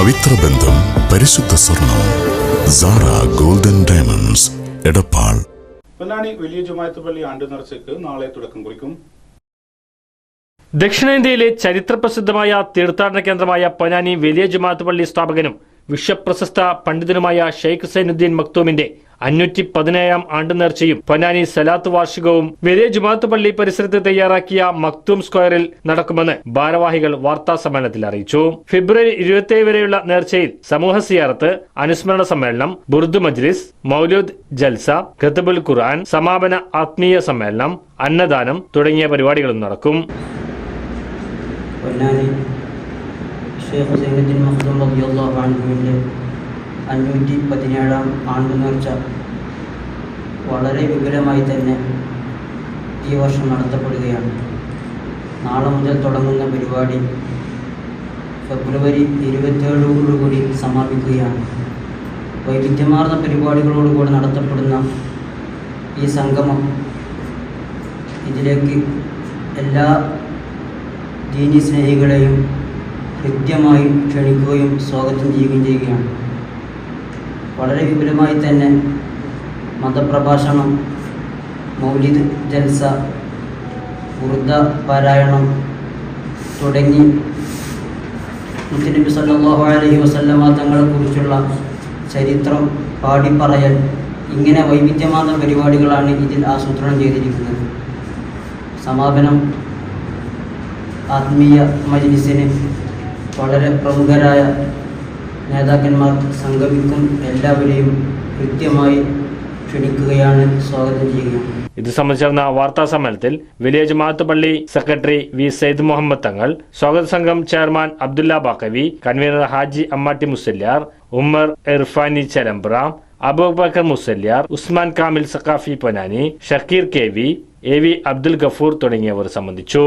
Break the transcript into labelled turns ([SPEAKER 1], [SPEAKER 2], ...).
[SPEAKER 1] പവിത്ര ബന്ധം പരിശുദ്ധ സ്വർണം Sara golden diamonds Edappal.
[SPEAKER 2] Ponnani വലിയ ജുമായത്ത് പള്ളി ആണ്ട് നേർച്ചയ്ക്ക് നാളെ തുടക്കം കുറിക്കും.
[SPEAKER 3] ദക്ഷിണേന്ത്യയിലെ ചരിത്രപ്രസിദ്ധമായ തീർത്ഥാടന കേന്ദ്രമായ പൊന്നാനി വലിയ ജുമാത്ത് പള്ളി സ്ഥാപകനും വിശ്വപ്രശസ്ത പണ്ഡിതനുമായ ഷെയ്ഖ് സൈനുദ്ദീൻ മക്തൂമിന്റെ അഞ്ഞൂറ്റി പതിനേഴാം ആണ്ട് നേർച്ചയും പൊന്നാനി സലാത്ത് വാർഷികവും വലിയ ജുമാത്ത് പള്ളി പരിസരത്ത് തയ്യാറാക്കിയ മക്തൂം സ്ക്വയറിൽ നടക്കുമെന്ന് ഭാരവാഹികൾ വാർത്താ സമ്മേളനത്തിൽ അറിയിച്ചു. ഫെബ്രുവരി ഇരുപത്തിയേഴ് വരെയുള്ള നേർച്ചയിൽ സമൂഹ സിയാറത്ത് അനുസ്മരണ സമ്മേളനം ബുർദു മജ്ലിസ് മൗലൂദ് ജൽസ ഖത്തബുൽ ഖുർആൻ സമാപന ആത്മീയ സമ്മേളനം അന്നദാനം തുടങ്ങിയ പരിപാടികളും നടക്കും.
[SPEAKER 4] പൊന്നാനി ഷേഖ് സൈനുദ്ദീൻ മഖ്ദൂം റളിയല്ലാഹു അൻഹുവിന്റെ അഞ്ഞൂറ്റി പതിനേഴാം ആണ്ട് നേർച്ച വളരെ വിപുലമായി തന്നെ ഈ വർഷം നടത്തപ്പെടുകയാണ്. നാളെ മുതൽ തുടങ്ങുന്ന പരിപാടി ഫെബ്രുവരി ഇരുപത്തിയേഴോടുകൂടി സമാപിക്കുകയാണ്. വൈവിധ്യമാർന്ന പരിപാടികളോടുകൂടി നടത്തപ്പെടുന്ന ഈ സംഗമം ഇതിലേക്ക് എല്ലാ ദീനി സ്നേഹികളെയും കൃത്യമായി ക്ഷണിക്കുകയും സ്വാഗതം ചെയ്യുകയും ചെയ്യുകയാണ്. വളരെ വിപുലമായി തന്നെ മതപ്രഭാഷണം മൗലിദ് ജൽസ വൃദ്ധ പാരായണം തുടങ്ങി മുത്തനബി സല്ലല്ലാഹു അലൈഹി വസല്ലമ തങ്ങളെക്കുറിച്ചുള്ള ചരിത്രം പാടിപ്പറയൽ ഇങ്ങനെ വൈവിധ്യമാർന്ന പരിപാടികളാണ് ഇതിൽ ആസൂത്രണം ചെയ്തിരിക്കുന്നത്. സമാപനം ആത്മീയ മജ്ലിസിന് വളരെ പ്രമുഖരായ നേതാക്കന്മാർ സംഗമിക്കും എല്ലാവരെയും കൃത്യമായി ക്ഷണിക്കുകയാണ് സ്വാഗതം ചെയ്യുകയാണ്
[SPEAKER 3] ഇത് സംബന്ധിച്ച് നടന്ന വാർത്താ സമ്മേളനത്തിൽ വില്ലേജ് മാത്തുപള്ളി പള്ളി സെക്രട്ടറി വി സയ്യിദ് മുഹമ്മദ് തങ്ങൾ സ്വാഗത സംഘം chairman Abdulla Baqavi convener Haji Ammatti Musliyar Ummar Irfani Chalambra Aboobacker Musliyar Usman Kamil Saqafi Ponnani Shakeer K V A V Abdul Gafoor തുടങ്ങിയവർ സംബന്ധിച്ചു.